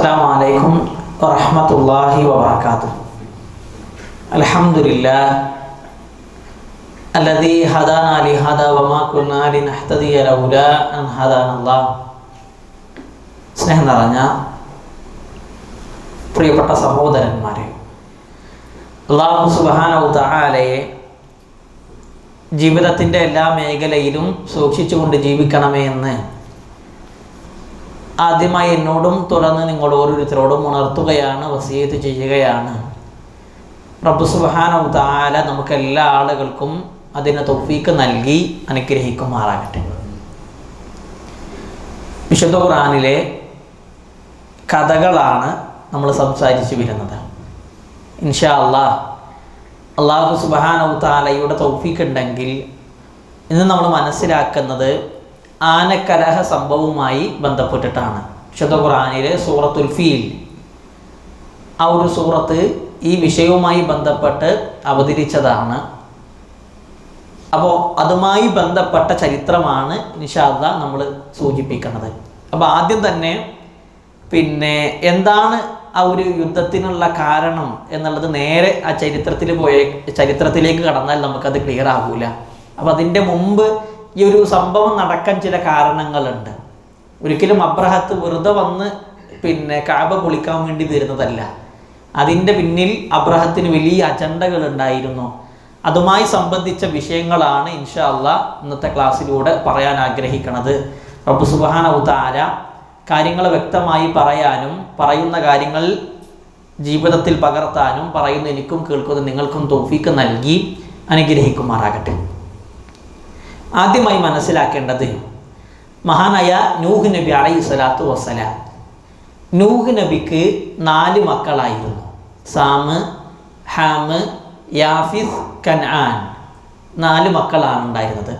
السلام عليكم ورحمة الله وبركاته الحمد لله الذي هدانا لهذا وما كنا لنهتدي لولا أن هدانا الله സ്നേഹം നിറഞ്ഞ പ്രിയപ്പെട്ട സഹോദരന്മാരെ അള്ളാഹു സുബാനയെ ജീവിതത്തിന്റെ എല്ലാ മേഖലയിലും സൂക്ഷിച്ചുകൊണ്ട് ജീവിക്കണമേ എന്ന് ആദ്യമായി എന്നോടും തുടർന്ന് നിങ്ങൾ ഓരോരുത്തരോടും ഉണർത്തുകയാണ് വസീയത്ത് ചെയ്യുകയാണ്. റബ്ബു സുബാനു താല നമുക്ക് എല്ലാ ആളുകൾക്കും അതിന് തൊഫീക്ക് നൽകി അനുഗ്രഹിക്കുമാറാകട്ടെ. വിശുദ്ധ ഖുറാനിലെ കഥകളാണ് നമ്മൾ സംസാരിച്ചു വരുന്നത്. ഇൻഷാ അള്ളാഹ് അള്ളാഹു സുബാനു താലയുടെ തൗഫീക്ക് ഉണ്ടെങ്കിൽ ഇന്ന് നമ്മൾ മനസ്സിലാക്കുന്നത് ആനക്കലഹ സംഭവവുമായി ബന്ധപ്പെട്ടിട്ടാണ്. വിശുദ്ധ ഖുറാനിലെ സൂറത്തുൽ ഫീൽ. ആ ഒരു സൂറത്ത് ഈ വിഷയവുമായി ബന്ധപ്പെട്ട് അവതരിച്ചതാണ്. അപ്പോൾ അതുമായി ബന്ധപ്പെട്ട ചരിത്രമാണ് നിഷാദ നമ്മൾ സൂചിപ്പിക്കുന്നത് അപ്പോൾ ആദ്യം തന്നെ പിന്നെ എന്താണ് ആ ഒരു യുദ്ധത്തിനുള്ള കാരണം എന്നുള്ളത് നേരെ ആ ചരിത്രത്തിൽ പോയ ചരിത്രത്തിലേക്ക് കടന്നാൽ നമുക്കത് ക്ലിയർ ആകൂല അപ്പോൾ അതിന്റെ മുമ്പ് ഈ ഒരു സംഭവം നടക്കാൻ ചില കാരണങ്ങളുണ്ട്. ഒരിക്കലും അബ്രഹത്ത് വെറുതെ വന്ന് പിന്നെ കാബ പൊളിക്കാൻ വേണ്ടി വരുന്നതല്ല. അതിന്റെ പിന്നിൽ അബ്രഹത്തിന് വലിയ അജണ്ടകൾ ഉണ്ടായിരുന്നു. അതുമായി സംബന്ധിച്ച വിഷയങ്ങളാണ് ഇൻഷാ ഇന്നത്തെ ക്ലാസ്സിലൂടെ പറയാൻ ആഗ്രഹിക്കുന്നത് റബ്ബു സുബാന ഉദാര കാര്യങ്ങൾ വ്യക്തമായി പറയാനും പറയുന്ന കാര്യങ്ങൾ ജീവിതത്തിൽ പകർത്താനും പറയുന്ന എനിക്കും കേൾക്കുന്ന നിങ്ങൾക്കും തോഫീക്ക് നൽകി അനുഗ്രഹിക്കുമാറാകട്ടെ. ആദ്യമായി മനസ്സിലാക്കേണ്ടത് മഹാനായ നൂഹ് നബി അലൈഹി സ്വലാത്തു വസ്സലാം. നൂഹ് നബിക്ക് നാല് മക്കളായിരുന്നു. SAM ham യാഫിസ് കൻആൻ. നാല് മക്കളാണ് ഉണ്ടായിരുന്നത്.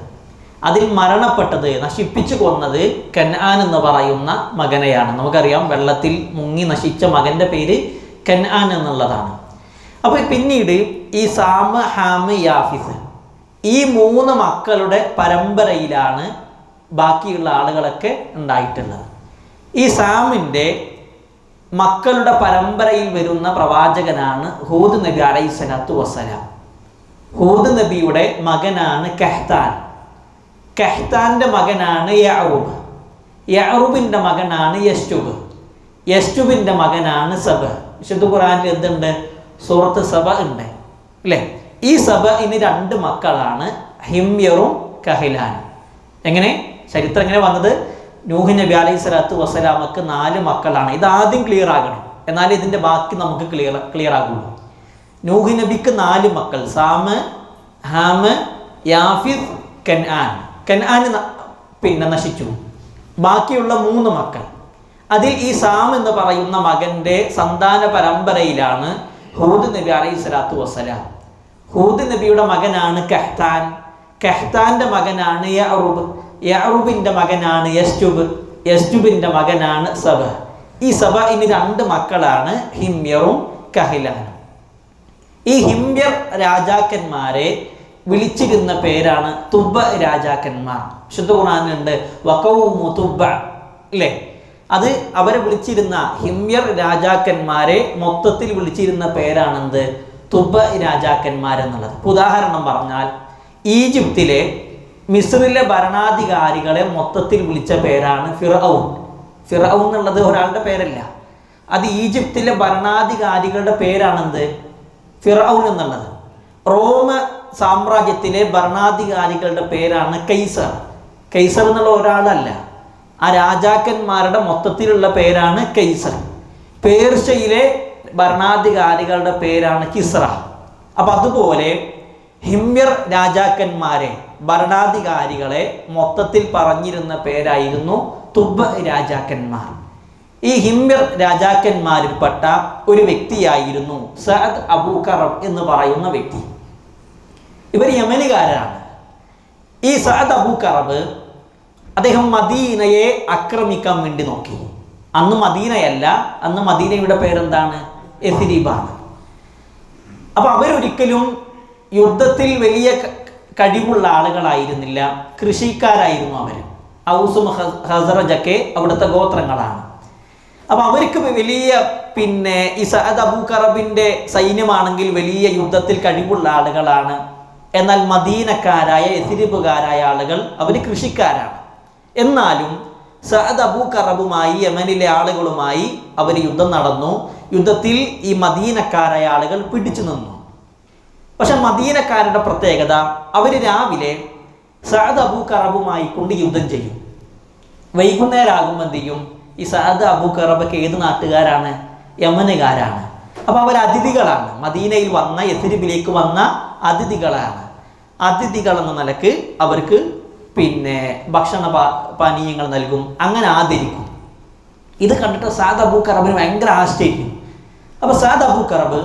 അതിൽ മരണപ്പെട്ടത് നശിപ്പിച്ചു കൊന്നത് കൻആൻ എന്ന് പറയുന്ന മകനെയാണ്. നമുക്കറിയാം വെള്ളത്തിൽ മുങ്ങി നശിച്ച മകന്റെ പേര് കൻആൻ എന്നുള്ളതാണ്. അപ്പോൾ പിന്നീട് ഈ സാമ് ഹാമ് യാഫിസ് ഈ മൂന്ന് മക്കളുടെ പരമ്പരയിലാണ് ബാക്കിയുള്ള ആളുകളൊക്കെ ഉണ്ടായിട്ടുള്ളത്. ഈ സാമിന്റെ മക്കളുടെ പരമ്പരയിൽ വരുന്ന പ്രവാചകനാണ് ഹൂദ് നബി അലൈഹി സ്വലാത്തു വസ്സലാം. ഹൂദ് നബിയുടെ മകനാണ് കെഹ്താൻ. കെഹ്താന്റെ മകനാണ് യഅറൂബ്. യഅറൂബിന്റെ മകനാണ് യസ്റ്റുബ് യസ്റ്റുബിന്റെ മകനാണ് സബ്. വിശുദ്ധ ഖുറാനിൽ എന്തുണ്ട്? സൂറത്ത് സബ ഉണ്ട്. അല്ലേ? ഈ സഭ ഇനി രണ്ട് മക്കളാണ് ഹിംയറും കഹിലാനും. എങ്ങനെ? ചരിത്രം എങ്ങനെ വന്നത്? നൂഹ് നബി അലൈഹി സ്വലാത്തു വസ്സലാമക്ക് നാല് മക്കളാണ്. ഇത് ആദ്യം ക്ലിയർ ആകണം. എന്നാൽ ഇതിന്റെ ബാക്കി നമുക്ക് ക്ലിയർ ക്ലിയർ ആകുള്ളൂ. നൂഹ് നബിക്ക് നാല് മക്കൾ. SAM ham യാഫിദ് കൻആൻ. കൻആൻ പിന്നെ നശിച്ചു. ബാക്കിയുള്ള മൂന്ന് മക്കൾ. അതിൽ ഈ സാം എന്ന് പറയുന്ന മകന്റെ സന്താന പരമ്പരയിലാണ് ഹൂദ് നബി അലൈഹി സ്വലാത്തു വസ്സലാം. ഹൂദ് നബിയുടെ മകനാണ് കഹ്താൻ. കഹ്താന്റെ മകനാണ് യഅറൂബ്. യഅറൂബിന്റെ മകനാണ് യസ്റ്റുബ് യസ്ജുബിന്റെ മകനാണ് സബ ഈ സബ ഇനി രണ്ട് മക്കളാണ് ഹിമ്യറും കഹിലാനും. ഈ ഹിമ്യർ രാജാക്കന്മാരെ വിളിച്ചിരുന്ന പേരാണ് തുബ രാജാക്കന്മാർ. വിശുദ്ധ ഖുർആനിലുണ്ട് വക്കവും തുബ അല്ലേ? അത് അവരെ വിളിച്ചിരുന്ന ഹിമ്യർ രാജാക്കന്മാരെ മൊത്തത്തിൽ വിളിച്ചിരുന്ന പേരാണെന്ത്? തുബ രാജാക്കന്മാരെന്നുള്ളത്. ഉദാഹരണം പറഞ്ഞാൽ ഈജിപ്തിലെ മിസ്രിലെ ഭരണാധികാരികളെ മൊത്തത്തിൽ വിളിച്ച പേരാണ് ഫിറൌൻ ഫിറൌൻ എന്നുള്ളത് ഒരാളുടെ പേരല്ല. അത് ഈജിപ്തിലെ ഭരണാധികാരികളുടെ പേരാണെന്ത്? ഫിറൌൻ എന്നുള്ളത്. റോമ സാമ്രാജ്യത്തിലെ ഭരണാധികാരികളുടെ പേരാണ് കൈസർ. കൈസർ എന്നുള്ള ഒരാളല്ല. ആ രാജാക്കന്മാരുടെ മൊത്തത്തിലുള്ള പേരാണ് കൈസർ. പേർഷ്യയിലെ ഭരണാധികാരികളുടെ പേരാണ് കിസ്ര അപ്പം അതുപോലെ ഹിമ്യർ രാജാക്കന്മാരെ ഭരണാധികാരികളെ മൊത്തത്തിൽ പറഞ്ഞിരുന്ന പേരായിരുന്നു തുബ് രാജാക്കന്മാർ. ഈ ഹിമ്യർ രാജാക്കന്മാരിൽപ്പെട്ട ഒരു വ്യക്തിയായിരുന്നു സഅദ് അബൂക്കറം എന്ന് പറയുന്ന വ്യക്തി. ഇവർ യമനുകാരാണ്. ഈ സഅദ് അബൂക്കറബ് അദ്ദേഹം മദീനയെ ആക്രമിക്കാൻ വേണ്ടി നോക്കി. അന്ന് മദീനയല്ല അന്ന് മദീനയുടെ പേരെന്താണ്? എസിരീബാണ് അപ്പൊ അവരൊരിക്കലും യുദ്ധത്തിൽ വലിയ കഴിവുള്ള ആളുകളായിരുന്നില്ല. കൃഷിക്കാരായിരുന്നു അവർ ഔസും ഹസറജൊക്കെ അവിടുത്തെ ഗോത്രങ്ങളാണ്. അപ്പൊ അവർക്ക് വലിയ പിന്നെ ഈ സഅദ് അബൂ കറബിന്റെ സൈന്യമാണെങ്കിൽ വലിയ യുദ്ധത്തിൽ കഴിവുള്ള ആളുകളാണ്. എന്നാൽ മദീനക്കാരായ എതിരിപ്പുകാരായ ആളുകൾ അവർ കൃഷിക്കാരാണ്. എന്നാലും സഅദ് അബൂ കറബുമായി യമനിലെ ആളുകളുമായി അവർ യുദ്ധം നടന്നു. യുദ്ധത്തിൽ ഈ മദീനക്കാരായ ആളുകൾ പിടിച്ചു നിന്നു. പക്ഷെ മദീനക്കാരുടെ പ്രത്യേകത അവർ രാവിലെ സഅദ് അബൂ കറബുമായി കൊണ്ട് യുദ്ധം ചെയ്യും. വൈകുന്നേരം ആകുമ്പോൾ എന്ത് ചെയ്യും? ഈ സഅദ് അബൂ കറബൊക്കെ ഏത് നാട്ടുകാരാണ്? യമനുകാരാണ്. അപ്പോൾ അവർ അതിഥികളാണ്. മദീനയിൽ വന്ന എത്തിരിബിലേക്ക് വന്ന അതിഥികളാണ്. അതിഥികളെന്ന നിലയ്ക്ക് അവർക്ക് പിന്നെ ഭക്ഷണ പാനീയങ്ങൾ നൽകും. അങ്ങനെ ആദരിക്കും. ഇത് കണ്ടിട്ട് സാദ് അബൂ കറബിന് ഭയങ്കര ആശ്ചര്യം. അപ്പൊ സാദ് അബൂ കറബ്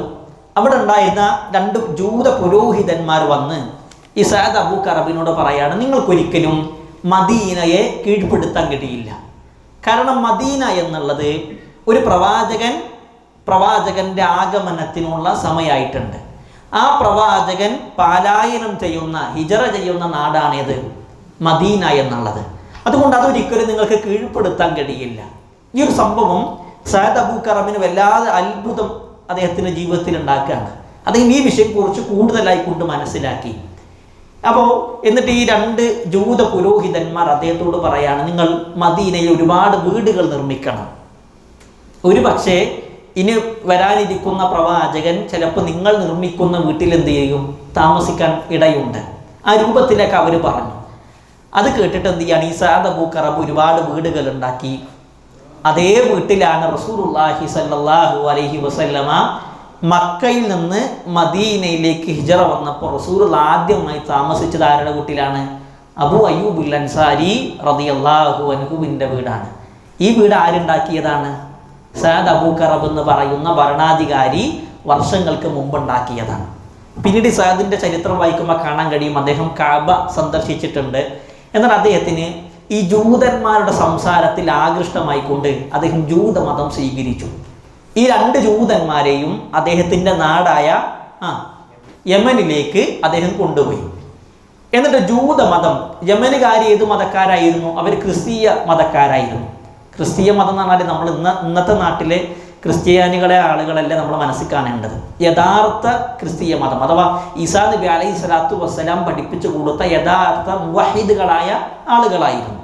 അവിടെ ഉണ്ടായിരുന്ന രണ്ട് ജൂത പുരോഹിതന്മാർ വന്ന് ഈ സാദ് അബൂ കറബിനോട് പറയാണ് നിങ്ങൾക്കൊരിക്കലും മദീനയെ കീഴ്പ്പെടുത്താൻ കഴിയില്ല കാരണം മദീന എന്നുള്ളത് ഒരു പ്രവാചകൻ പ്രവാചകന്റെ ആഗമനത്തിനുള്ള സമയമായിട്ടുണ്ട് ആ പ്രവാചകൻ പാലായനം ചെയ്യുന്ന ഹിജറ ചെയ്യുന്ന നാടാണേത്. മദീന എന്നുള്ളത്. അതുകൊണ്ട് അതൊരിക്കലും നിങ്ങൾക്ക് കീഴ്പ്പെടുത്താൻ കഴിയില്ല. ഈ ഒരു സംഭവം സയദ് അബു കറമിന് വല്ലാതെ അത്ഭുതം അദ്ദേഹത്തിന്റെ ജീവിതത്തിൽ ഉണ്ടാക്കുകയാണ്. അദ്ദേഹം ഈ വിഷയം കുറിച്ച് കൂടുതലായി കൊണ്ട് മനസ്സിലാക്കി. അപ്പോൾ എന്നിട്ട് ഈ രണ്ട് ജൂത പുരോഹിതന്മാർ അദ്ദേഹത്തോട് പറയാണ് നിങ്ങൾ മദീനയിൽ ഒരുപാട് വീടുകൾ നിർമ്മിക്കണം. ഒരു പക്ഷേ ഇനി വരാനിരിക്കുന്ന പ്രവാചകൻ ചിലപ്പോൾ നിങ്ങൾ നിർമ്മിക്കുന്ന വീട്ടിൽ എന്ത് ചെയ്യും? താമസിക്കാൻ ഇടയുണ്ട്. ആ രൂപത്തിലൊക്കെ അവർ പറഞ്ഞു. അത് കേട്ടിട്ട് എന്ത് ചെയ്യാണ് ഈ സാദ് അബൂ കറബ് ഒരുപാട് വീടുകൾ ഉണ്ടാക്കി. അതേ വീട്ടിലാണ് റസൂലുള്ളാഹി സല്ലാഹു അലഹി വസല്ലമ മക്കയിൽ നിന്ന് മദീനയിലേക്ക് ഹിജറ വന്നപ്പോൾ റസൂർ ആദ്യമായി താമസിച്ചത് ആരുടെ വീട്ടിലാണ്? അബു അയ്യൂബുൽ അൻസാരി റതി അള്ളാഹു അനുഹുബിന്റെ വീടാണ്. ഈ വീട് ആരുണ്ടാക്കിയതാണ് സാദ് അബൂക്കറബ് കറബ് എന്ന് പറയുന്ന ഭരണാധികാരി വർഷങ്ങൾക്ക് മുമ്പ് ഉണ്ടാക്കിയതാണ്. പിന്നീട് സാദിന്റെ ചരിത്രം വായിക്കുമ്പോൾ കാണാൻ കഴിയും. അദ്ദേഹം കാബ സന്ദർശിച്ചിട്ടുണ്ട്. എന്നാൽ അദ്ദേഹത്തിന് ഈ ജൂതന്മാരുടെ സംസാരത്തിൽ ആകൃഷ്ടമായിക്കൊണ്ട് അദ്ദേഹം ജൂതമതം സ്വീകരിച്ചു. ഈ രണ്ട് ജൂതന്മാരെയും അദ്ദേഹത്തിന്റെ നാടായ ആ യമനിലേക്ക് അദ്ദേഹം കൊണ്ടുപോയി. എന്നിട്ട് ജൂതമതം യമനുകാർ ഏത് മതക്കാരായിരുന്നു? അവർ ക്രിസ്തീയ മതക്കാരായിരുന്നു. ക്രിസ്തീയ മതം എന്ന് പറഞ്ഞാൽ നമ്മൾ ഇന്ന ഇന്നത്തെ നാട്ടിലെ ക്രിസ്ത്യാനികളെ ആളുകളല്ല നമ്മൾ മനസ്സിൽ കാണേണ്ടത്? യഥാർത്ഥ ക്രിസ്തീയ മതം. അഥവാ ഈസാ നബി അലൈഹി സ്വലാത്തു വസ്സലാം പഠിപ്പിച്ചു കൊടുത്ത യഥാർത്ഥ മുവഹിദുകളായ ആളുകളായിരുന്നു.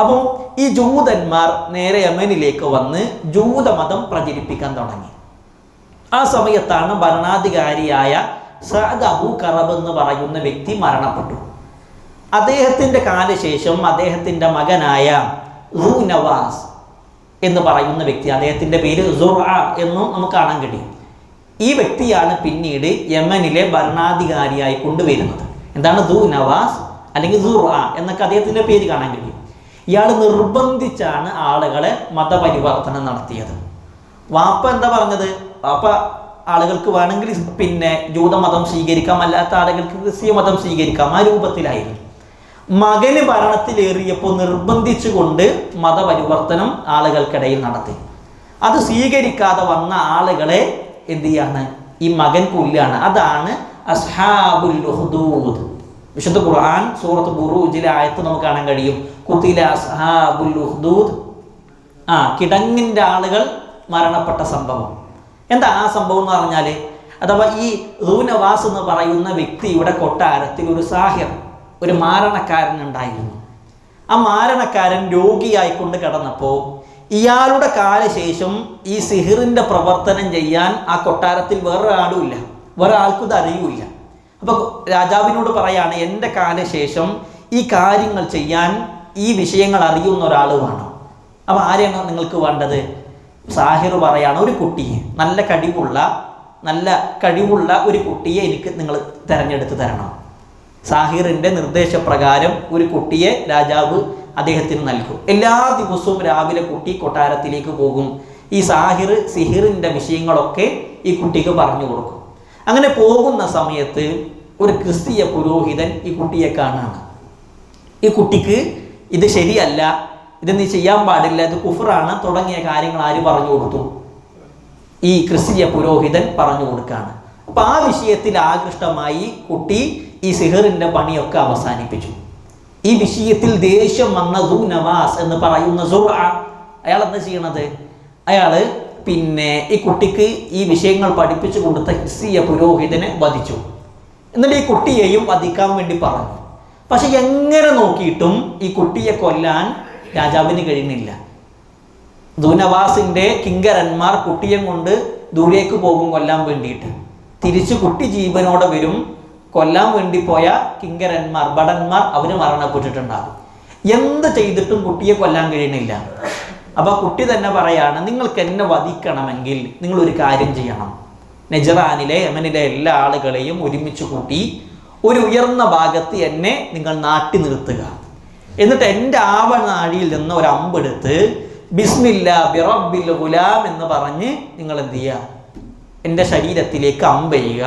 അപ്പോൾ ഈ ജൂതന്മാർ നേരെ യമനിലേക്ക് വന്ന് ജൂതമതം പ്രചരിപ്പിക്കാൻ തുടങ്ങി. ആ സമയത്താണ് ഭരണാധികാരിയായ സഅദ് അബു കറബ് എന്ന് പറയുന്ന വ്യക്തി മരണപ്പെട്ടു. അദ്ദേഹത്തിന്റെ കാലശേഷം അദ്ദേഹത്തിന്റെ മകനായ റൂ നവാസ് എന്ന് പറയുന്ന വ്യക്തി അദ്ദേഹത്തിന്റെ പേര് സുറ എന്നും നമുക്ക് കാണാൻ കഴിയും. ഈ വ്യക്തിയാണ് പിന്നീട് യമനിലെ ഭരണാധികാരിയായി കൊണ്ടുവരുന്നത്. എന്താണ്? ദു നവാസ് അല്ലെങ്കിൽ ദുറ എന്നൊക്കെ അദ്ദേഹത്തിന്റെ പേര് കാണാൻ കഴിയും. ഇയാൾ നിർബന്ധിച്ചാണ് ആളുകളെ മതപരിവർത്തനം നടത്തിയത്. വാപ്പ എന്താ പറഞ്ഞത്? വാപ്പ ആളുകൾക്ക് വേണമെങ്കിൽ പിന്നെ ജൂതമതം സ്വീകരിക്കാം അല്ലാത്ത ആളുകൾക്ക് ക്രിസ്തീയ മതം സ്വീകരിക്കാം. ആ രൂപത്തിലായിരുന്നു. മകന് ഭരണത്തിലേറിയപ്പോൾ നിർബന്ധിച്ചുകൊണ്ട് മതപരിവർത്തനം ആളുകൾക്കിടയിൽ നടത്തി. അത് സ്വീകരിക്കാതെ വന്ന ആളുകളെ എന്ത് ചെയ്യാണ്? ഈ മകൻ കൊല്ലാണ് അതാണ് അസ്ഹാബുൽ വിശുദ്ധ ഖുർആൻ സൂറത്ത് ബുറൂജിലെ ആയത്ത് നമുക്ക് കാണാൻ കഴിയും. കുത്തിലെ അസ്ഹാബുൽ ആ കിടങ്ങിന്റെ ആളുകൾ മരണപ്പെട്ട സംഭവം. എന്താ ആ സംഭവം എന്ന് പറഞ്ഞാൽ അഥവാ ഈ റൂനവാസ് എന്ന് പറയുന്ന വ്യക്തിയുടെ കൊട്ടാരത്തിൽ ഒരു സാഹിർ. ഒരു മാരണക്കാരൻ ഉണ്ടായിരുന്നു. ആ മാരണക്കാരൻ രോഗിയായിക്കൊണ്ട് കിടന്നപ്പോൾ ഇയാളുടെ കാലശേഷം ഈ സിഹിറിന്റെ പ്രവർത്തനം ചെയ്യാൻ ആ കൊട്ടാരത്തിൽ വേറെ ആളുമില്ല വേറെ ആൾക്കും ഇത് അറിയൂല അപ്പൊ രാജാവിനോട് പറയാണ് എന്റെ കാലശേഷം ഈ കാര്യങ്ങൾ ചെയ്യാൻ ഈ വിഷയങ്ങൾ അറിയുന്ന ഒരാൾ വേണം. അപ്പോൾ ആരെയാണ് നിങ്ങൾക്ക് വേണ്ടത്? സാഹിർ പറയാണ് ഒരു കുട്ടിയെ. നല്ല കഴിവുള്ള നല്ല കഴിവുള്ള ഒരു കുട്ടിയെ എനിക്ക് നിങ്ങൾ തിരഞ്ഞെടുത്ത് തരണം. സാഹിറിന്റെ നിർദ്ദേശപ്രകാരം ഒരു കുട്ടിയെ രാജാവ് അദ്ദേഹത്തിന് നൽകും. എല്ലാ ദിവസവും രാവിലെ കുട്ടി കൊട്ടാരത്തിലേക്ക് പോകും. ഈ സാഹിർ സിഹിറിന്റെ വിഷയങ്ങളൊക്കെ ഈ കുട്ടിക്ക് പറഞ്ഞു കൊടുക്കും. അങ്ങനെ പോകുന്ന സമയത്ത് ഒരു ക്രിസ്തീയ പുരോഹിതൻ ഈ കുട്ടിയെ കാണാണ്. ഈ കുട്ടിക്ക് ഇത് ശരിയല്ല ഇത് നീ ചെയ്യാൻ പാടില്ല ഇത് കുഫറാണ് തുടങ്ങിയ കാര്യങ്ങൾ ആര് പറഞ്ഞു കൊടുത്തു? ഈ ക്രിസ്തീയ പുരോഹിതൻ പറഞ്ഞു കൊടുക്കുകയാണ് അപ്പം ആ വിഷയത്തിൽ ആകൃഷ്ടമായി കുട്ടി ഈ സിഹറിന്റെ പണിയൊക്കെ അവസാനിപ്പിച്ചു. ഈ വിഷയത്തിൽ ദേഷ്യം വന്ന ദു നവാസ് എന്ന് പറയുന്ന സുറ അയാൾ എന്താ ചെയ്യണത്? അയാൾ പിന്നെ ഈ കുട്ടിക്ക് ഈ വിഷയങ്ങൾ പഠിപ്പിച്ചു കൊടുത്ത ഹിസ്സിയ പുരോഹിതനെ വധിച്ചു. എന്നിട്ട് ഈ കുട്ടിയെയും വധിക്കാൻ വേണ്ടി പറഞ്ഞു. പക്ഷെ എങ്ങനെ നോക്കിയിട്ടും ഈ കുട്ടിയെ കൊല്ലാൻ രാജാവിന് കഴിയുന്നില്ല. ദൂനവാസിന്റെ കിങ്കരന്മാർ കുട്ടിയെ കൊണ്ട് ദൂരേക്ക് പോകും കൊല്ലാൻ വേണ്ടിയിട്ട്. തിരിച്ച് കുട്ടി ജീവനോടെ വരും. കൊല്ലാൻ വേണ്ടി പോയ കിങ്കരന്മാർ ഭടന്മാർ അവർ മരണപ്പെട്ടിട്ടുണ്ടാകും. എന്ത് ചെയ്തിട്ടും കുട്ടിയെ കൊല്ലാൻ കഴിയണില്ല അപ്പൊ കുട്ടി തന്നെ പറയാണ് നിങ്ങൾക്ക് എന്നെ വധിക്കണമെങ്കിൽ നിങ്ങൾ ഒരു കാര്യം ചെയ്യണം. നെജറാനിലെ യമനിലെ എല്ലാ ആളുകളെയും ഒരുമിച്ച് കൂട്ടി ഒരു ഉയർന്ന ഭാഗത്ത് എന്നെ നിങ്ങൾ നാട്ടി നിർത്തുക. എന്നിട്ട് എന്റെ ആവനാഴിയിൽ നിന്ന് ഒരു അമ്പെടുത്ത് ബിസ്മില്ല ബിറബിൽ ഗുലാം എന്ന് പറഞ്ഞ് നിങ്ങൾ എന്ത് ചെയ്യുക? എന്റെ ശരീരത്തിലേക്ക് അമ്പെയ്യുക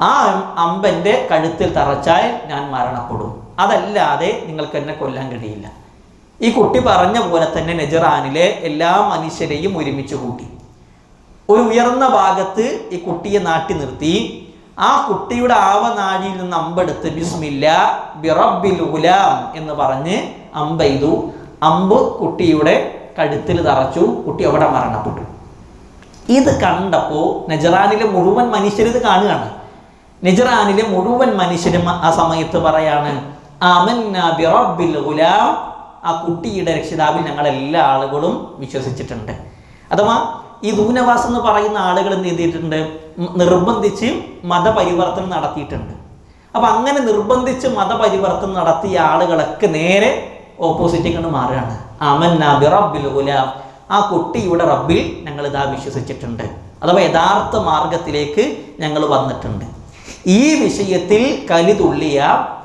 ആ അമ്പന്റെ കഴുത്തിൽ തറച്ചാൽ ഞാൻ മരണപ്പെടും. അതല്ലാതെ നിങ്ങൾക്ക് എന്നെ കൊല്ലാൻ കഴിയില്ല. ഈ കുട്ടി പറഞ്ഞ പോലെ തന്നെ നെജറാനിലെ എല്ലാ മനുഷ്യരെയും ഒരുമിച്ച് കൂട്ടി. ഒരു ഉയർന്ന ഭാഗത്ത് ഈ കുട്ടിയെ നാട്ടി നിർത്തി. ആ കുട്ടിയുടെ ആവനാഴിയിൽ നിന്ന് അമ്പെടുത്ത് ബിസ്മില്ല ബിറബിൽ ഗുലാം എന്ന് പറഞ്ഞ് അമ്പെയ്തു അമ്പ് കുട്ടിയുടെ കഴുത്തിൽ തറച്ചു. കുട്ടി അവിടെ മരണപ്പെട്ടു. ഇത് കണ്ടപ്പോൾ നജറാനിലെ മുഴുവൻ മനുഷ്യർ ഇത് കാണുകയാണ്. നജറാനിലെ മുഴുവൻ മനുഷ്യരും ആ സമയത്ത് പറയാണ് ആ കുട്ടിയുടെ രക്ഷിതാവിൽ ഞങ്ങൾ എല്ലാ ആളുകളും വിശ്വസിച്ചിട്ടുണ്ട്. അഥവാ ഈ ദൂനവാസ് എന്ന് പറയുന്ന ആളുകൾ എന്ത് ചെയ്തിട്ടുണ്ട്? നിർബന്ധിച്ച് മതപരിവർത്തനം നടത്തിയിട്ടുണ്ട്. അപ്പൊ അങ്ങനെ നിർബന്ധിച്ച് മതപരിവർത്തനം നടത്തിയ ആളുകളൊക്കെ നേരെ ഓപ്പോസിറ്റ് കണ്ട് മാറുകയാണ്. നബി റബ്ബിൽ ഗുലാം. ആ കുട്ടിയുടെ റബ്ബിൽ ഞങ്ങൾ ഇതാ വിശ്വസിച്ചിട്ടുണ്ട്. അഥവാ യഥാർത്ഥ മാർഗത്തിലേക്ക് ഞങ്ങൾ വന്നിട്ടുണ്ട്. ഈ വിഷയത്തിൽ കലിതുള്ളിയ തുള്ളിയ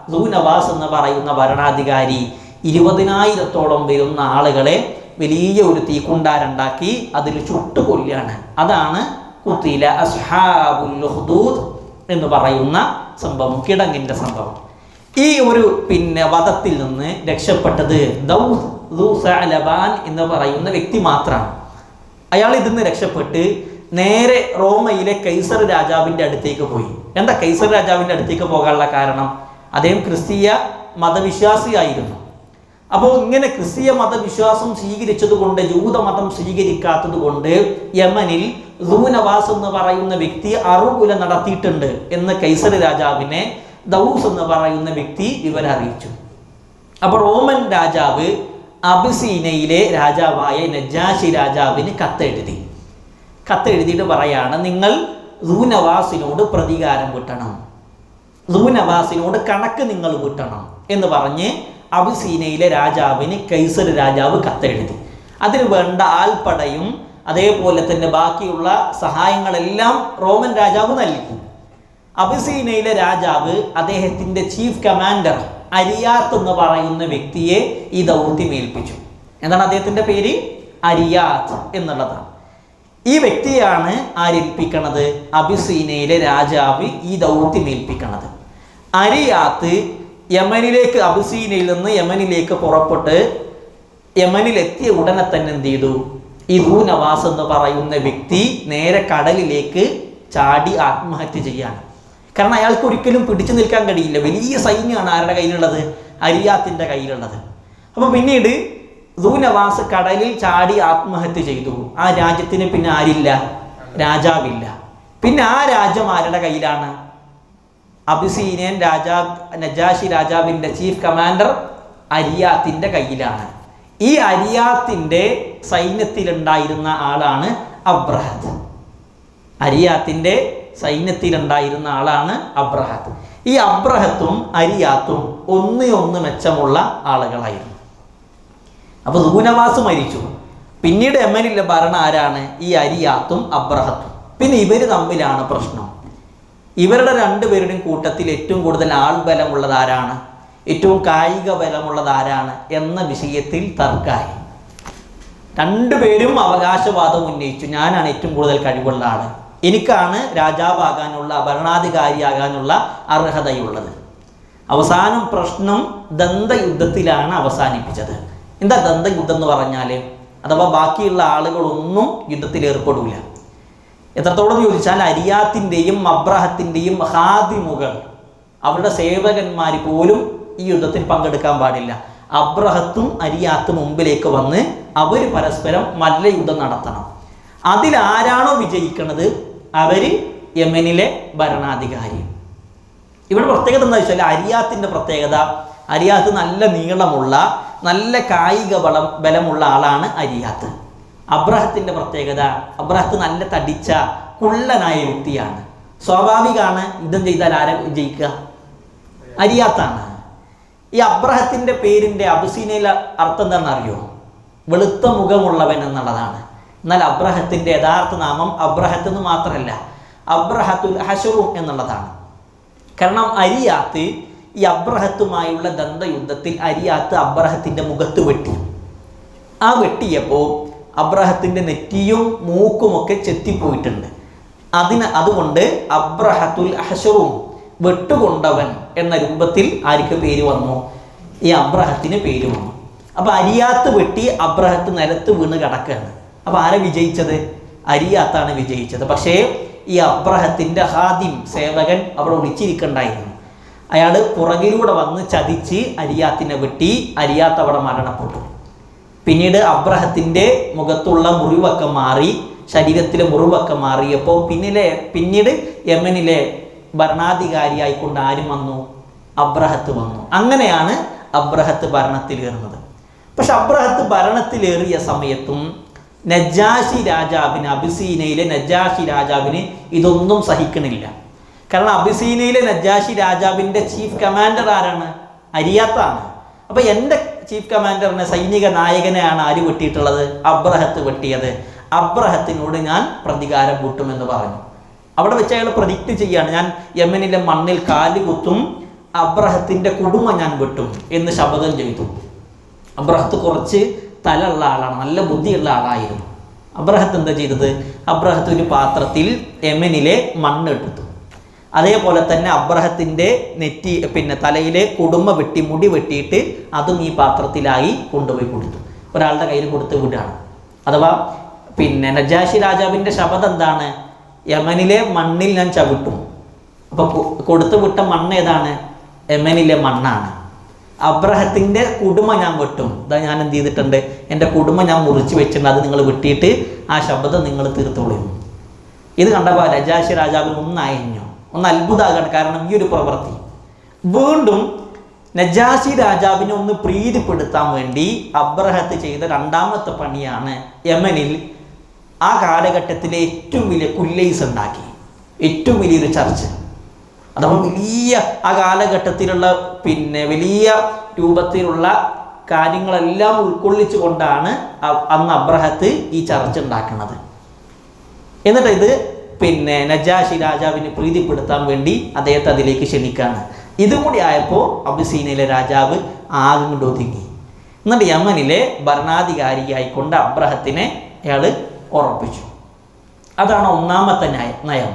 ദൂനവാസ് എന്ന് പറയുന്ന ഭരണാധികാരി ഇരുപതിനായിരത്തോളം വരുന്ന ആളുകളെ വലിയ ഒരു തീക്കുണ്ടാരുണ്ടാക്കി അതിൽ ചുട്ടുകൊല്ലാണ്. അതാണ് കുത്തില അസ്ഹാബുൽ എന്ന് പറയുന്ന സംഭവം കിടങ്ങിന്റെ സംഭവം. ഈ ഒരു പിന്നെ വധത്തിൽ നിന്ന് രക്ഷപ്പെട്ടത് ദൗദ് ദു എന്ന് പറയുന്ന വ്യക്തി മാത്രമാണ്. അയാൾ ഇതിന്ന് രക്ഷപ്പെട്ട് നേരെ റോമയിലെ കൈസർ രാജാവിന്റെ അടുത്തേക്ക് പോയി. എന്താ കൈസർ രാജാവിന്റെ അടുത്തേക്ക് പോകാനുള്ള കാരണം? അദ്ദേഹം ക്രിസ്തീയ മതവിശ്വാസിയായിരുന്നു. അപ്പോൾ ഇങ്ങനെ ക്രിസ്തീയ മതവിശ്വാസം സ്വീകരിച്ചത് കൊണ്ട് ജൂതമതം സ്വീകരിക്കാത്തത് കൊണ്ട് യമനിൽ ദൂനവാസ് എന്ന് പറയുന്ന വ്യക്തി അറുകുല നടത്തിയിട്ടുണ്ട് എന്ന് കൈസർ രാജാവിനെ ദൗസ് എന്ന് പറയുന്ന വ്യക്തി വിവരം അപ്പോൾ റോമൻ രാജാവ് അബിസീനയിലെ രാജാവായ നജാഷി രാജാവിന് കത്തെഴുതി. കത്തെഴുതിയിട്ട് പറയാണ് നിങ്ങൾ ദൂനവാസിനോട് പ്രതികാരം കിട്ടണം ദൂനവാസിനോട് കണക്ക് നിങ്ങൾ കിട്ടണം എന്ന് പറഞ്ഞ് അബിസീനയിലെ രാജാവിന് കൈസർ രാജാവ് കത്തെഴുതി. അതിന് വേണ്ട ആൽപ്പടയും അതേപോലെ തന്നെ ബാക്കിയുള്ള സഹായങ്ങളെല്ലാം റോമൻ രാജാവ് നൽകി. അബിസീനയിലെ രാജാവ് അദ്ദേഹത്തിന്റെ ചീഫ് കമാൻഡർ അരിയാത്ത് എന്ന് പറയുന്ന വ്യക്തിയെ ഈ ദൗത്യം ഏൽപ്പിച്ചു. എന്താണ് അദ്ദേഹത്തിന്റെ പേര്? അരിയാത്ത് എന്നുള്ളതാണ്. ഈ വ്യക്തിയാണ് ആരേൽപ്പിക്കണത്? അബിസീനയിലെ രാജാവ് ഈ ദൗത്യം ഏൽപ്പിക്കണത് അരിയാത്ത് യമനിലേക്ക് അബിസീനയിൽ നിന്ന് യമനിലേക്ക് പുറപ്പെട്ട് യമനിലെത്തിയ ഉടനെ തന്നെ എന്ത് ചെയ്തു? ഈ ദൂനവാസ് എന്ന് പറയുന്ന വ്യക്തി നേരെ കടലിലേക്ക് ചാടി ആത്മഹത്യ ചെയ്യാണ്. കാരണം അയാൾക്ക് ഒരിക്കലും പിടിച്ചു നിൽക്കാൻ കഴിയില്ല. വലിയ സൈന്യമാണ് ആരുടെ കയ്യിലുള്ളത്? അരിയാത്തിന്റെ കയ്യിലുള്ളത്. അപ്പോൾ പിന്നീട് ദൂനവാസ് കടലിൽ ചാടി ആത്മഹത്യ ചെയ്തു. ആ രാജ്യത്തിന് പിന്നെ ആരില്ല? രാജാവില്ല. പിന്നെ ആ രാജ്യം ആരുടെ കയ്യിലാണ്? അബിസീനിയൻ രാജാ നജാഷി രാജാവിന്റെ ചീഫ് കമാൻഡർ അരിയാത്തിന്റെ കയ്യിലാണ്. ഈ അരിയാത്തിന്റെ സൈന്യത്തിലുണ്ടായിരുന്ന ആളാണ് അബ്രഹത്ത് അരിയാത്തിന്റെ സൈന്യത്തിലുണ്ടായിരുന്ന ആളാണ് അബ്രഹത്ത് ഈ അബ്രഹത്തും അരിയാത്തും ഒന്നിയൊന്ന് മെച്ചമുള്ള ആളുകളായിരുന്നു. അപ്പൊ ദൂനവാസ് മരിച്ചു. പിന്നീട് എമ്മനിലെ ഭരണം ആരാണ്? ഈ അരിയാത്തും അബ്രഹത്തും. പിന്നെ ഇവർ തമ്മിലാണ് പ്രശ്നം. ഇവരുടെ രണ്ടുപേരുടെയും കൂട്ടത്തിൽ ഏറ്റവും കൂടുതൽ ആൾബലമുള്ളത് ആരാണ്? ഏറ്റവും കായിക ബലമുള്ളത് ആരാണ്? എന്ന വിഷയത്തിൽ തർക്കായി. രണ്ടുപേരും അവകാശവാദം ഉന്നയിച്ചു. ഞാനാണ് ഏറ്റവും കൂടുതൽ കഴിവുള്ള ആൾ. എനിക്കാണ് രാജാവാകാനുള്ള ഭരണാധികാരിയാകാനുള്ള അർഹതയുള്ളത്. അവസാനം പ്രശ്നം ദന്തയുദ്ധത്തിലാണ് അവസാനിപ്പിച്ചത്. എന്താ ദന്തയുദ്ധം എന്ന് പറഞ്ഞാൽ അഥവാ ബാക്കിയുള്ള ആളുകളൊന്നും യുദ്ധത്തിൽ ഏർപ്പെടില്ല എത്രത്തോളം ചോദിച്ചാൽ അരിയാത്തിന്റെയും അബ്രഹത്തിന്റെയും ഹാദിമുകൾ അവരുടെ സേവകന്മാർ പോലും ഈ യുദ്ധത്തിൽ പങ്കെടുക്കാൻ പാടില്ല. അബ്രഹത്തും അരിയാത്തും മുമ്പിലേക്ക് വന്ന് അവർ പരസ്പരം മല്ല യുദ്ധം നടത്തണം. അതിലാരാണോ വിജയിക്കുന്നത് അവർ യമനിലെ ഭരണാധികാരി. ഇവിടെ പ്രത്യേകത എന്താ വെച്ചാൽ അരിയാത്തിന്റെ പ്രത്യേകത അരിയാത്ത് നല്ല നീളമുള്ള നല്ല കായിക ബലം ബലമുള്ള ആളാണ് അരിയാത്ത്. അബ്രഹത്തിന്റെ പ്രത്യേകത അബ്രഹത്ത് നല്ല തടിച്ച കുള്ളനായ വ്യക്തിയാണ്. സ്വാഭാവികമാണ് യുദ്ധം ചെയ്താൽ ആരെ ജയിക്കുക? അരിയാത്താണ്. ഈ അബ്രഹത്തിന്റെ പേരിന്റെ അബുസീനയിലെ അർത്ഥം എന്താണെന്ന് അറിയോ? വെളുത്ത മുഖമുള്ളവൻ എന്നുള്ളതാണ്. എന്നാൽ അബ്രഹത്തിന്റെ യഥാർത്ഥ നാമം അബ്രഹത്ത് എന്ന് മാത്രമല്ല അബ്രഹത്തുൽ ഹഷറും എന്നുള്ളതാണ്. കാരണം അരിയാത്ത് ഈ അബ്രഹത്തുമായുള്ള ദന്തയുദ്ധത്തിൽ അരിയാത്ത് അബ്രഹത്തിന്റെ മുഖത്ത് വെട്ടി. ആ വെട്ടിയപ്പോൾ അബ്രഹത്തിന്റെ നെറ്റിയും മൂക്കുമൊക്കെ ചെത്തിപ്പോയിട്ടുണ്ട്. അതിന് അതുകൊണ്ട് അബ്രഹത്തുൽ അഹഷറും വെട്ടുകൊണ്ടവൻ എന്ന രൂപത്തിൽ ആർക്ക് പേര് വന്നു? ഈ അബ്രഹത്തിന് പേര് വന്നു. അപ്പോൾ അരിയാത്ത് വെട്ടി അബ്രഹത്ത് നിലത്ത് വീണ് കിടക്കുകയാണ്. അപ്പോൾ ആരെ വിജയിച്ചത്? അരിയാത്താണ് വിജയിച്ചത്. പക്ഷേ ഈ അബ്രഹത്തിന്റെ ഹാദിം സേവകൻ അവിടെ ഒളിച്ചിരിക്കണ്ടായിരുന്നു. അയാൾ പുറകിലൂടെ വന്ന് ചതിച്ച് അരിയാത്തിനെ വെട്ടി അരിയാത്ത് അവിടെ മരണപ്പെട്ടു. പിന്നീട് അബ്രഹത്തിന്റെ മുഖത്തുള്ള മുറിവൊക്കെ മാറി ശരീരത്തിലെ മുറിവൊക്കെ മാറിയപ്പോൾ പിന്നിലെ പിന്നീട് യമനിലെ ഭരണാധികാരിയായിക്കൊണ്ട് ആരും വന്നു? അബ്രഹത്ത് വന്നു. അങ്ങനെയാണ് അബ്രഹത്ത് ഭരണത്തിലേറുന്നത് പക്ഷെ അബ്രഹത്ത് ഭരണത്തിലേറിയ സമയത്തും നജാഷി രാജാവിന് അബിസീനയിലെ നജാഷി രാജാവിന് ഇതൊന്നും സഹിക്കണില്ല. കാരണം അബിസീനയിലെ നജാഷി രാജാവിന്റെ ചീഫ് കമാൻഡർ ആരാണ്? അരിയാത്താണ്. അപ്പോൾ എന്റെ ചീഫ് കമാൻഡറിനെ സൈനിക നായകനെയാണ് ആര് വെട്ടിയിട്ടുള്ളത്? അബ്രഹത്ത് വെട്ടിയത്. അബ്രഹത്തിനോട് ഞാൻ പ്രതികാരം കൂട്ടുമെന്ന് പറഞ്ഞു. അവിടെ വെച്ച് അയാൾ പ്രഡിക്റ്റ് ചെയ്യാണ്. ഞാൻ യമനിലെ മണ്ണിൽ കാൽ കുത്തും അബ്രഹത്തിന്റെ കുടുംബ ഞാൻ വെട്ടും എന്ന് ശപഥം ചെയ്തു. അബ്രഹത്ത് കുറച്ച് തലുള്ള ആളാണ്. നല്ല ബുദ്ധിയുള്ള ആളായിരുന്നു. അബ്രഹത്ത് എന്താ ചെയ്തത്? അബ്രഹത്ത് ഒരു പാത്രത്തിൽ യമനിലെ മണ്ണ് എടുത്തു. അതേപോലെ തന്നെ അബ്രഹത്തിന്റെ നെറ്റി പിന്നെ തലയിലെ കുടുംബ വെട്ടി മുടി വെട്ടിയിട്ട് അതും ഈ പാത്രത്തിലായി കൊണ്ടുപോയി കൊടുത്തു. ഒരാളുടെ കയ്യിൽ കൊടുത്ത് വിടുകയാണ്. അഥവാ പിന്നെ നജാഷി രാജാവിന്റെ ശപഥം എന്താണ്? യമനിലെ മണ്ണിൽ ഞാൻ ചവിട്ടും. അപ്പോൾ കൊടുത്തു വിട്ട മണ്ണ് ഏതാണ്? യമനിലെ മണ്ണാണ്. അബ്രഹത്തിന്റെ കുടുംബ ഞാൻ വെട്ടും. ഇതാ ഞാൻ എന്ത് ചെയ്തിട്ടുണ്ട്? എന്റെ കുടുംബം ഞാൻ മുറിച്ച് വെച്ചിട്ടുണ്ട്. അത് നിങ്ങൾ വെട്ടിയിട്ട് ആ ശബ്ദം നിങ്ങൾ തീർത്തോളൂ. ഇത് കണ്ടപ്പോൾ രജാശി രാജാവിന് ഒന്ന് ഒന്ന് അത്ഭുതമാകാണ് കാരണം ഈ ഒരു പ്രവൃത്തി. വീണ്ടും നജാസി രാജാവിനെ ഒന്ന് പ്രീതിപ്പെടുത്താൻ വേണ്ടി അബ്രഹത്ത് ചെയ്ത രണ്ടാമത്തെ പണിയാണ് യമനിൽ ആ കാലഘട്ടത്തിലെ ഏറ്റവും വലിയ കുല്ലൈസ് ഉണ്ടാക്കി. ഏറ്റവും വലിയൊരു ചർച്ച്. അഥവാ വലിയ ആ കാലഘട്ടത്തിലുള്ള പിന്നെ വലിയ രൂപത്തിലുള്ള കാര്യങ്ങളെല്ലാം ഉൾക്കൊള്ളിച്ചു കൊണ്ടാണ് അന്ന് അബ്രഹത്ത് ഈ ചർച്ച ഉണ്ടാക്കുന്നത്. എന്നിട്ട് ഇത് പിന്നെ നജാഷി രാജാവിനെ പ്രീതിപ്പെടുത്താൻ വേണ്ടി അദ്ദേഹത്തെ അതിലേക്ക് ക്ഷണിക്കുകയാണ് ഇതും കൂടി ആയപ്പോൾ അബിസീനയിലെ രാജാവ് ആകെ കൊണ്ട് ഒതുങ്ങി. എന്നിട്ട് യമനിലെ ഭരണാധികാരിയായിക്കൊണ്ട് അബ്രഹത്തിനെ അയാൾ ഉറപ്പിച്ചു. അതാണ് ഒന്നാമത്തെ നയ നയം.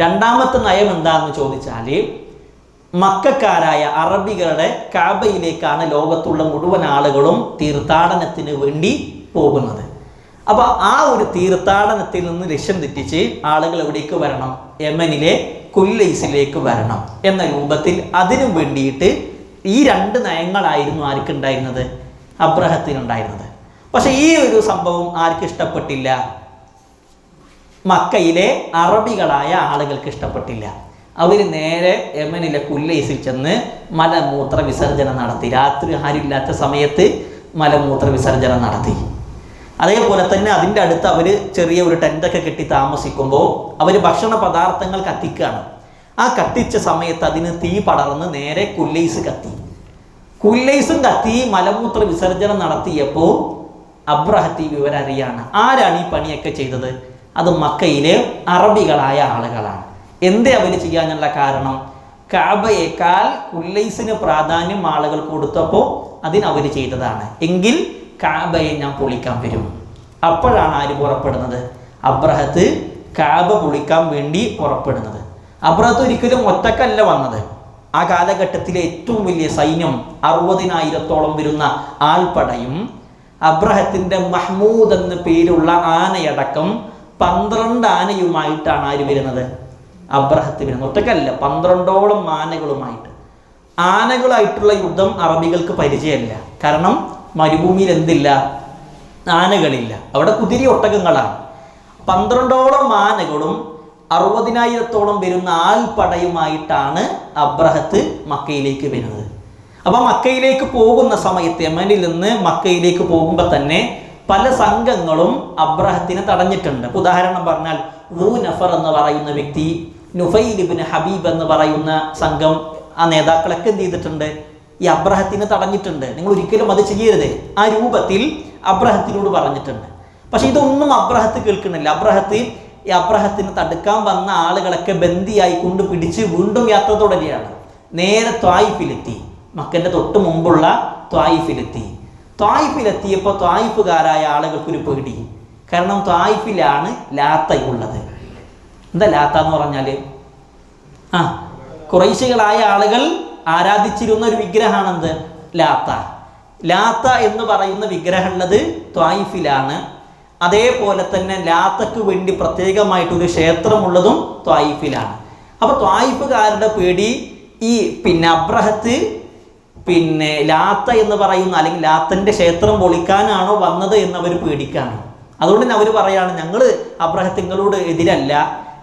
രണ്ടാമത്തെ നയം എന്താണെന്ന് ചോദിച്ചാൽ മക്കാരായ അറബികളുടെ കാബയിലേക്കാണ് ലോകത്തുള്ള മുഴുവൻ ആളുകളും തീർത്ഥാടനത്തിന് വേണ്ടി പോകുന്നത്. അപ്പൊ ആ ഒരു തീർത്ഥാടനത്തിൽ നിന്ന് ലക്ഷ്യം തെറ്റിച്ച് ആളുകൾ എവിടേക്ക് വരണം? യമനിലെ കുല്ലൈസിലേക്ക് വരണം എന്ന രൂപത്തിൽ അതിനു വേണ്ടിയിട്ട് ഈ രണ്ട് നയങ്ങളായിരുന്നു ആർക്കുണ്ടായിരുന്നത് അബ്രഹത്തിനുണ്ടായിരുന്നത് പക്ഷെ ഈ ഒരു സംഭവം ആർക്കും ഇഷ്ടപ്പെട്ടില്ല? മക്കയിലെ അറബികളായ ആളുകൾക്ക് ഇഷ്ടപ്പെട്ടില്ല. അവർ നേരെ യമനിലെ കുല്ലൈസിൽ ചെന്ന് മലമൂത്ര വിസർജനം നടത്തി. രാത്രി ആരില്ലാത്ത സമയത്ത് മലമൂത്ര വിസർജനം നടത്തി. അതേപോലെ തന്നെ അതിന്റെ അടുത്ത് അവർ ചെറിയ ഒരു ടെന്റൊക്കെ കെട്ടി താമസിക്കുമ്പോൾ അവർ ഭക്ഷണ പദാർത്ഥങ്ങൾ കത്തിക്കുകയാണ്. ആ കത്തിച്ച സമയത്ത് അതിന് തീ പടർന്ന് നേരെ കുല്ലൈസ് കത്തി. കുല്ലൈസും കത്തി മലമൂത്ര വിസർജനം നടത്തിയപ്പോൾ അബ്രഹത്തി വിവരം അറിയാണ് ആരാണ് ഈ പണിയൊക്കെ ചെയ്തത്? അത് മക്കയിലെ അറബികളായ ആളുകളാണ്. എന്തേ അവർ ചെയ്യാനുള്ള കാരണം? കാബയേക്കാൾ കുല്ലൈസിന് പ്രാധാന്യം ആളുകൾ കൊടുത്തപ്പോൾ അതിനവർ ചെയ്തതാണ്. എങ്കിൽ കാബയെ ഞാൻ പൊളിക്കാൻ വരും. അപ്പോഴാണ് ആര് പുറപ്പെടുന്നത്? അബ്രഹത്ത് കാബ പൊളിക്കാൻ വേണ്ടി പുറപ്പെടുന്നത്. അബ്രഹത്ത് ഒരിക്കലും ഒറ്റക്കല്ല വന്നത്. ആ കാലഘട്ടത്തിലെ ഏറ്റവും വലിയ സൈന്യം അറുപതിനായിരത്തോളം വരുന്ന ആൾപ്പടയും അബ്രഹത്തിന്റെ മഹ്മൂദ് എന്ന പേരുള്ള ആനയടക്കം പന്ത്രണ്ട് ആനയുമായിട്ടാണ് ആര് വരുന്നത്? അബ്രഹത്ത് വരുന്നത്. ഒറ്റക്കല്ല പന്ത്രണ്ടോളം ആനകളുമായിട്ട്. ആനകളായിട്ടുള്ള യുദ്ധം അറബികൾക്ക് പരിചയമല്ല. കാരണം മരുഭൂമിയിൽ എന്തില്ല ആനകളില്ല. അവിടെ കുതിരി ഒട്ടകങ്ങളാണ്. പന്ത്രണ്ടോളം ആനകളും അറുപതിനായിരത്തോളം വരുന്ന ആൽപ്പടയുമായിട്ടാണ് അബ്രഹത്ത് മക്കയിലേക്ക് വരുന്നത്. അപ്പൊ മക്കയിലേക്ക് പോകുന്ന സമയത്ത് യമനിൽ നിന്ന് മക്കയിലേക്ക് പോകുമ്പോൾ തന്നെ പല സംഘങ്ങളും അബ്രഹത്തിനെ തടഞ്ഞിട്ടുണ്ട്. ഉദാഹരണം പറഞ്ഞാൽ വൂ നഫർ എന്ന് പറയുന്ന വ്യക്തി നുഫൈലിബിന് ഹബീബ് എന്ന് പറയുന്ന സംഘം ആ നേതാക്കളൊക്കെ എന്ത് ചെയ്തിട്ടുണ്ട്? ഈ അബ്രഹത്തിന് തടഞ്ഞിട്ടുണ്ട്. നിങ്ങൾ ഒരിക്കലും അത് ചെയ്യരുത്. ആ രൂപത്തിൽ അബ്രഹത്തിനോട് പറഞ്ഞിട്ടുണ്ട്. പക്ഷെ ഇതൊന്നും അബ്രഹത്ത് കേൾക്കുന്നില്ല. അബ്രഹത്ത് ഈ അബ്രഹത്തിന് തടുക്കാൻ വന്ന ആളുകളൊക്കെ ബന്ദിയായി കൊണ്ട് പിടിച്ച് വീണ്ടും യാത്ര തുടരുകയാണ്. നേരെ ത്വായിഫിലെത്തി. മക്കന്റെ തൊട്ട് മുമ്പുള്ള ത്വായിഫിലെത്തി. ത്വായിഫിലെത്തിയപ്പോൾ ത്വായിഫുകാരായ ആളുകൾക്കൊരു പേടി. കാരണം ത്വായിഫിലാണ് ലാത്ത ഉള്ളത്. എന്താ ലാത്ത എന്ന് പറഞ്ഞാൽ ആ കുറേശികളായ ആളുകൾ ആരാധിച്ചിരുന്ന ഒരു വിഗ്രഹമാണെന്ത് ലാത്ത. ലാത്ത എന്ന് പറയുന്ന വിഗ്രഹം ഉള്ളത് ത്വായിഫിലാണ്. അതേപോലെ തന്നെ ലാത്തക്ക് വേണ്ടി പ്രത്യേകമായിട്ടൊരു ക്ഷേത്രമുള്ളതും ത്വായിഫിലാണ്. അപ്പോൾ ത്വായിഫുകാരുടെ പേടി ഈ പിന്നെ അബ്രഹത്ത് പിന്നെ ലാത്ത എന്ന് പറയുന്ന അല്ലെങ്കിൽ ലാത്തന്റെ ക്ഷേത്രം പൊളിക്കാനാണോ വന്നത് എന്നവർ പേടിക്കാണ്. അതുകൊണ്ട് തന്നെ അവർ പറയാണ് ഞങ്ങൾ അബ്രഹത്തിങ്ങളോട് എതിരല്ല.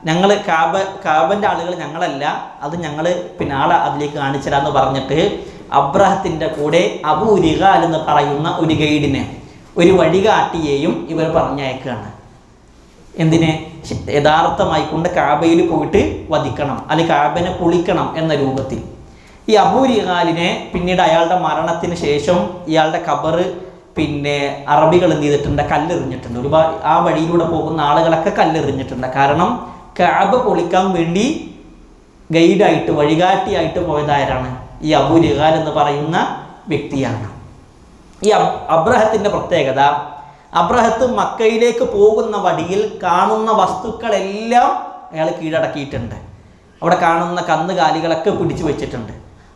ഞങ്ങൾ കാബ കാബന്റെ ആളുകൾ ഞങ്ങളല്ല. അത് ഞങ്ങൾ പിന്നെ ആളെ അതിലേക്ക് കാണിച്ചതാന്ന് പറഞ്ഞിട്ട് അബ്രഹത്തിന്റെ കൂടെ അബു ഉരികാൽ എന്ന് പറയുന്ന ഒരു ഗൈഡിനെ ഒരു വഴികാട്ടിയെയും ഇവർ പറഞ്ഞയക്കുകയാണ് എന്തിനെ? യഥാർത്ഥമായിക്കൊണ്ട് യഥാർത്ഥമായി കൊണ്ട് കാബയിൽ പോയിട്ട് വധിക്കണം അല്ലെങ്കിൽ കാബനെ പൊളിക്കണം എന്ന രൂപത്തിൽ. ഈ അബൂരിഹാലിനെ പിന്നീട് അയാളുടെ മരണത്തിന് ശേഷം ഇയാളുടെ കബറ് പിന്നെ അറബികൾ എന്ത് ചെയ്തിട്ടുണ്ട്? കല്ലെറിഞ്ഞിട്ടുണ്ട്. ഒരുപാട് ആ വഴിയിലൂടെ പോകുന്ന ആളുകളൊക്കെ കല്ലെറിഞ്ഞിട്ടുണ്ട്. കാരണം കാബ പൊളിക്കാൻ വേണ്ടി ഗൈഡായിട്ട് വഴികാട്ടിയായിട്ട് പോയതാരാണ്? ഈ അബു അബൂരിഹാൽ എന്ന് പറയുന്ന വ്യക്തിയാണ്. ഈ അബ് അബ്രഹത്തിന്റെ പ്രത്യേകത അബ്രഹത്ത് മക്കയിലേക്ക് പോകുന്ന വഴിയിൽ കാണുന്ന വസ്തുക്കളെല്ലാം അയാൾ കീഴടക്കിയിട്ടുണ്ട്. അവിടെ കാണുന്ന കന്നുകാലികളൊക്കെ പിടിച്ചു വെച്ചിട്ടുണ്ട്.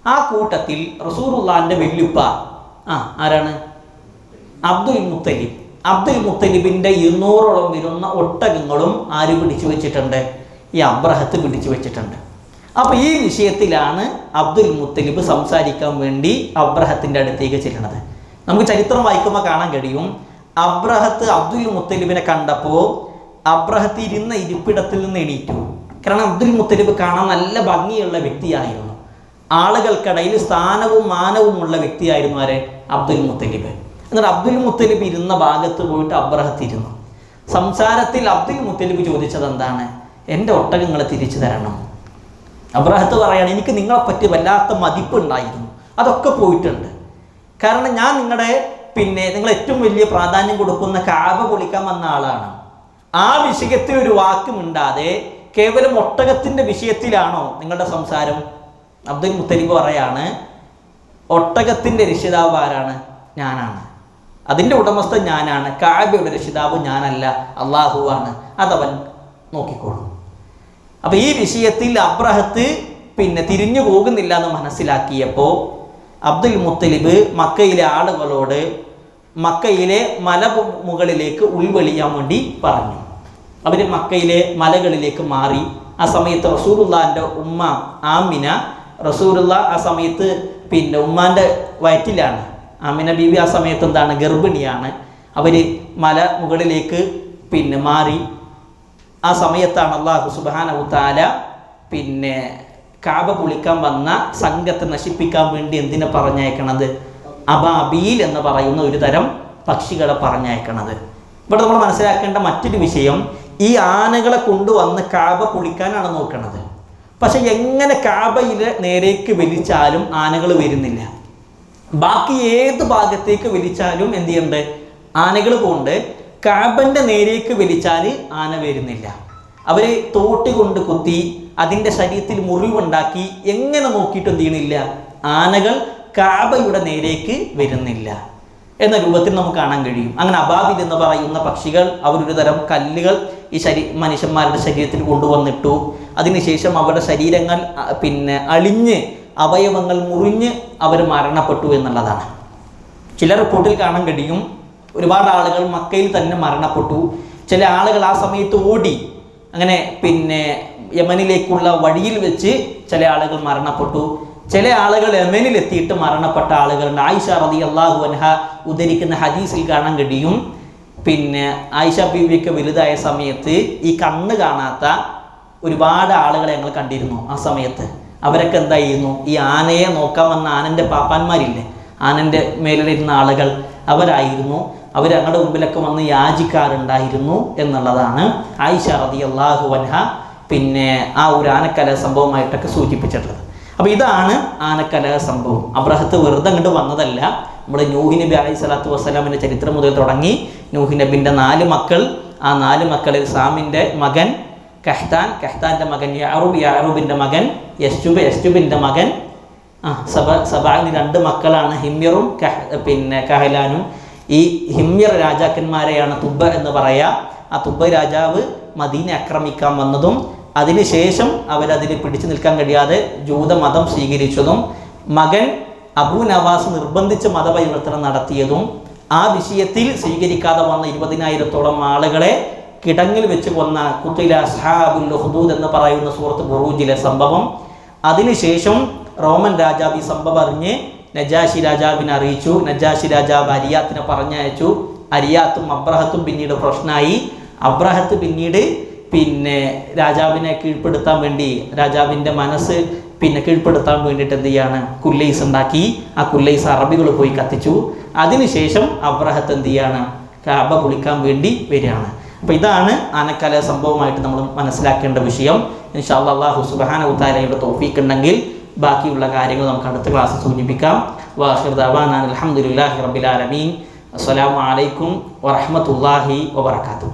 ആ കൂട്ടത്തിൽ റസൂറുല്ലാന്റെ വെല്ലുപ്പ ആ ആരാണ്? അബ്ദുൽ മുത്തലിബ്. അബ്ദുൽ മുത്തലിബിന്റെ ഇരുന്നൂറോളം വരുന്ന ഒട്ടകങ്ങളും ആര് പിടിച്ചു വെച്ചിട്ടുണ്ട്? ഈ അബ്രഹത്ത് പിടിച്ചു വെച്ചിട്ടുണ്ട്. അപ്പോൾ ഈ വിഷയത്തിലാണ് അബ്ദുൽ മുത്തലിബ് സംസാരിക്കാൻ വേണ്ടി അബ്രഹത്തിന്റെ അടുത്തേക്ക് ചെല്ലുന്നത്. നമുക്ക് ചരിത്രം വായിക്കുമ്പോൾ കാണാൻ കഴിയും. അബ്രഹത്ത് അബ്ദുൽ മുത്തലിബിനെ കണ്ടപ്പോൾ അബ്രഹത്ത് ഇരുന്ന ഇരിപ്പിടത്തിൽ നിന്ന് എണീറ്റു. കാരണം അബ്ദുൽ മുത്തലിബ് കാണാൻ നല്ല ഭംഗിയുള്ള വ്യക്തിയായിരുന്നു. ആളുകൾക്കിടയിൽ സ്ഥാനവും മാനവുമുള്ള വ്യക്തിയായിരുന്നു ആരെ? അബ്ദുൽ മുത്തലിബ്. എന്നിട്ട് അബ്ദുൽ മുത്തലിബ് ഇരുന്ന ഭാഗത്ത് പോയിട്ട് അബ്രഹത്ത് ഇരുന്നു സംസാരത്തിൽ അബ്ദുൽ മുത്തലിബ് ചോദിച്ചത് എന്താണ്? എന്റെ ഒട്ടകങ്ങളെ തിരിച്ചു തരണം. അബ്രഹത്ത് പറയാണ് എനിക്ക് നിങ്ങളെ പറ്റി വല്ലാത്ത മതിപ്പ് ഉണ്ടായിരുന്നു അതൊക്കെ പോയിട്ടുണ്ട്. കാരണം ഞാൻ നിങ്ങളുടെ പിന്നെ നിങ്ങൾ ഏറ്റവും വലിയ പ്രാധാന്യം കൊടുക്കുന്ന കാബ പൊളിക്കാൻ വന്ന ആളാണ്. ആ വിഷയത്തിൽ ഒരു വാക്ക് മിണ്ടാതെ കേവലം ഒട്ടകത്തിന്റെ വിഷയത്തിലാണോ നിങ്ങളുടെ സംസാരം? അബ്ദുൽ മുത്തലിബ് പറയാണ് ഒട്ടകത്തിന്റെ രക്ഷിതാവ് ആരാണ്? ഞാനാണ്. അതിന്റെ ഉടമസ്ഥ ഞാനാണ്. കാബയുടെ രക്ഷിതാവ് ഞാനല്ല. അള്ളാഹുവാണ് അതവൻ നോക്കിക്കോളും. അപ്പോൾ ഈ വിഷയത്തിൽ അബ്രഹത്ത് പിന്നെ തിരിഞ്ഞു പോകുന്നില്ല എന്ന് മനസ്സിലാക്കിയപ്പോൾ അബ്ദുൽ മുത്തലിബ് മക്കയിലെ ആളുകളോട് മക്കയിലെ മല മുകളിലേക്ക് ഉൾവെളിയാൻ വേണ്ടി പറഞ്ഞു. അവർ മക്കയിലെ മലകളിലേക്ക് മാറി. ആ സമയത്ത് റസൂറുല്ലാന്റെ ഉമ്മ ആമിന റസൂറുല്ല ആ സമയത്ത് പിന്നെ ഉമ്മാന്റെ വയറ്റിലാണ്. ആമിന ബീവി ആ സമയത്ത് എന്താണ്? ഗർഭിണിയാണ്. അവർ മല മുകളിലേക്ക് പിന്നെ മാറി. ആ സമയത്താണ് അള്ളാഹു സുബാനഹു താല പിന്നെ കാബ പൊളിക്കാൻ വന്ന സംഘത്തെ നശിപ്പിക്കാൻ വേണ്ടി എന്തിനെ പറഞ്ഞയക്കണത്? അബാബീൽ എന്ന് പറയുന്ന ഒരു തരം പക്ഷികളെ പറഞ്ഞയക്കണത്. ഇവിടെ നമ്മൾ മനസ്സിലാക്കേണ്ട മറ്റൊരു വിഷയം ഈ ആനകളെ കൊണ്ടുവന്ന് കാബ പൊളിക്കാനാണ് നോക്കണത്. പക്ഷെ എങ്ങനെ കാബയിലെ നേരേക്ക് വലിച്ചാലും ആനകൾ വരുന്നില്ല. ബാക്കി ഏത് ഭാഗത്തേക്ക് വലിച്ചാലും എന്ത് ചെയ്യണ്ട്? ആനകൾ പോകണ്ട് കാബന്റെ നേരേക്ക് വലിച്ചാൽ ആന വരുന്നില്ല. അവർ തോട്ടി കൊണ്ട് കുത്തി അതിന്റെ ശരീരത്തിൽ മുറിവുണ്ടാക്കി എങ്ങനെ നോക്കിയിട്ട് എന്ത് ചെയ്യണില്ല? ആനകൾ കാബയുടെ നേരേക്ക് വരുന്നില്ല. എന്ന രൂപത്തിൽ നമുക്ക് കാണാൻ കഴിയും. അങ്ങനെ അബാബിൽ എന്ന് പറയുന്ന പക്ഷികൾ അവരൊരു തരം കല്ലുകൾ ഈ ശരീ മനുഷ്യന്മാരുടെ ശരീരത്തിൽ കൊണ്ടുവന്നിട്ടു. അതിനുശേഷം അവരുടെ ശരീരങ്ങൾ പിന്നെ അളിഞ്ഞ് അവയവങ്ങൾ മുറിഞ്ഞ് അവർ മരണപ്പെട്ടു എന്നുള്ളതാണ്. ചില റിപ്പോർട്ടിൽ കാണാൻ കഴിയും ഒരുപാട് ആളുകൾ മക്കയിൽ തന്നെ മരണപ്പെട്ടു. ചില ആളുകൾ ആ സമയത്ത് ഓടി അങ്ങനെ പിന്നെ യമനിലേക്കുള്ള വഴിയിൽ വെച്ച് ചില ആളുകൾ മരണപ്പെട്ടു. ചില ആളുകൾ യമനിൽ എത്തിയിട്ട് മരണപ്പെട്ട ആളുകളുണ്ട്. ആയിഷ റതി അള്ളാഹു അൻഹ ഉദ്ധരിക്കുന്ന ഹദീസിൽ കാണാൻ കഴിയും. പിന്നെ ആയിഷ ബീവിയൊക്കെ വലുതായ സമയത്ത് ഈ കണ്ണ് കാണാത്ത ഒരുപാട് ആളുകളെ ഞങ്ങൾ കണ്ടിരുന്നു ആ സമയത്ത്. അവരൊക്കെ എന്തായിരുന്നു? ഈ ആനയെ നോക്കാൻ വന്ന ആനന്റെ പാപ്പാന്മാരില്ലേ? ആനന്റെ മേലിരുന്ന ആളുകൾ അവരായിരുന്നു. അവർ ഞങ്ങളുടെ മുമ്പിലൊക്കെ വന്ന് യാചിക്കാറുണ്ടായിരുന്നു എന്നുള്ളതാണ് ആയിഷ അള്ളാഹു വൻഹ പിന്നെ ആ ഒരു ആനക്കല സംഭവമായിട്ടൊക്കെ സൂചിപ്പിച്ചിട്ടുള്ളത്. അപ്പോൾ ഇതാണ് ആനക്കല സംഭവം. അബ്രഹത്ത് വെറുതെ അങ്ങോട്ട് വന്നതല്ല. നമ്മൾ നൂഹി നബി അലൈഹി സ്വലാത്തു വസ്സലാമിന്റെ ചരിത്രം മുതൽ തുടങ്ങി നൂഹി നബിന്റെ നാല് മക്കൾ ആ നാല് മക്കളിൽ സാമിന്റെ മകൻ കഹ്താൻ കഹ്താന്റെ മകൻ യാറൂബ് യാറൂബിന്റെ മകൻ യസ്റ്റുബ് യസ്റ്റുബിന്റെ മകൻ. ആ സബ സബാവിന് രണ്ട് മക്കളാണ് ഹിമ്യറും കഹ് പിന്നെ കഹലാനും. ഈ ഹിമ്യർ രാജാക്കന്മാരെയാണ് തുബ്ബ എന്ന് പറയുക ആ തുബ്ബ രാജാവ് മദീനെ ആക്രമിക്കാൻ വന്നതും അതിനുശേഷം അവരതിൽ പിടിച്ചു നിൽക്കാൻ കഴിയാതെ ജൂതമതം സ്വീകരിച്ചതും മകൻ അബൂ നവാസ് നിർബന്ധിച്ച് മതപരിവർത്തനം നടത്തിയതും ആ വിഷയത്തിൽ സ്വീകരിക്കാതെ വന്ന ഇരുപതിനായിരത്തോളം ആളുകളെ കിടങ്ങിൽ വെച്ച് കൊന്ന കുത്തില അസ്ഹാബുൽ ഹുദൂദ് എന്ന് പറയുന്ന സൂറത്ത് ബുറൂജിലെ സംഭവം. അതിനുശേഷം റോമൻ രാജാവ് ഈ സംഭവം അറിഞ്ഞ് നജാഷി രാജാവിനെ അറിയിച്ചു. നജാഷി രാജാവ് അരിയാത്തിനെ പറഞ്ഞയച്ചു. അരിയാത്തും അബ്രഹത്തും പിന്നീട് പ്രശ്നമായി. അബ്രഹത്ത് പിന്നീട് പിന്നെ രാജാവിനെ കീഴ്പ്പെടുത്താൻ വേണ്ടി രാജാവിന്റെ മനസ്സ് പിന്നെ കീഴ്പ്പെടുത്താൻ വേണ്ടിയിട്ട് എന്ത് ചെയ്യാണ്? കുല്ലൈസ് ഉണ്ടാക്കി. ആ കുല്ലൈസ് അറബികൾ പോയി കത്തിച്ചു. അതിനുശേഷം അബ്രഹത്ത് എന്ത് ചെയ്യാണ്? കാബ കുളിക്കാൻ വേണ്ടി വരികയാണ്. അപ്പോൾ ഇതാണ് ആനക്കാല സംഭവമായിട്ട് നമ്മൾ മനസ്സിലാക്കേണ്ട വിഷയം. ഇൻഷാ അള്ളാഹു സുബാന ഉത്താരയുടെ തോഫീക്ക് ഉണ്ടെങ്കിൽ ബാക്കിയുള്ള കാര്യങ്ങൾ നമുക്ക് അടുത്ത ക്ലാസ് സൂചിപ്പിക്കാം. വാഹിർ ദവാൻ അലഹമുല്ലാഹി റബിലാലമീൻ അസ്സലാമു അലൈക്കും വറഹമത്തല്ലാഹി വബർക്കാത്തു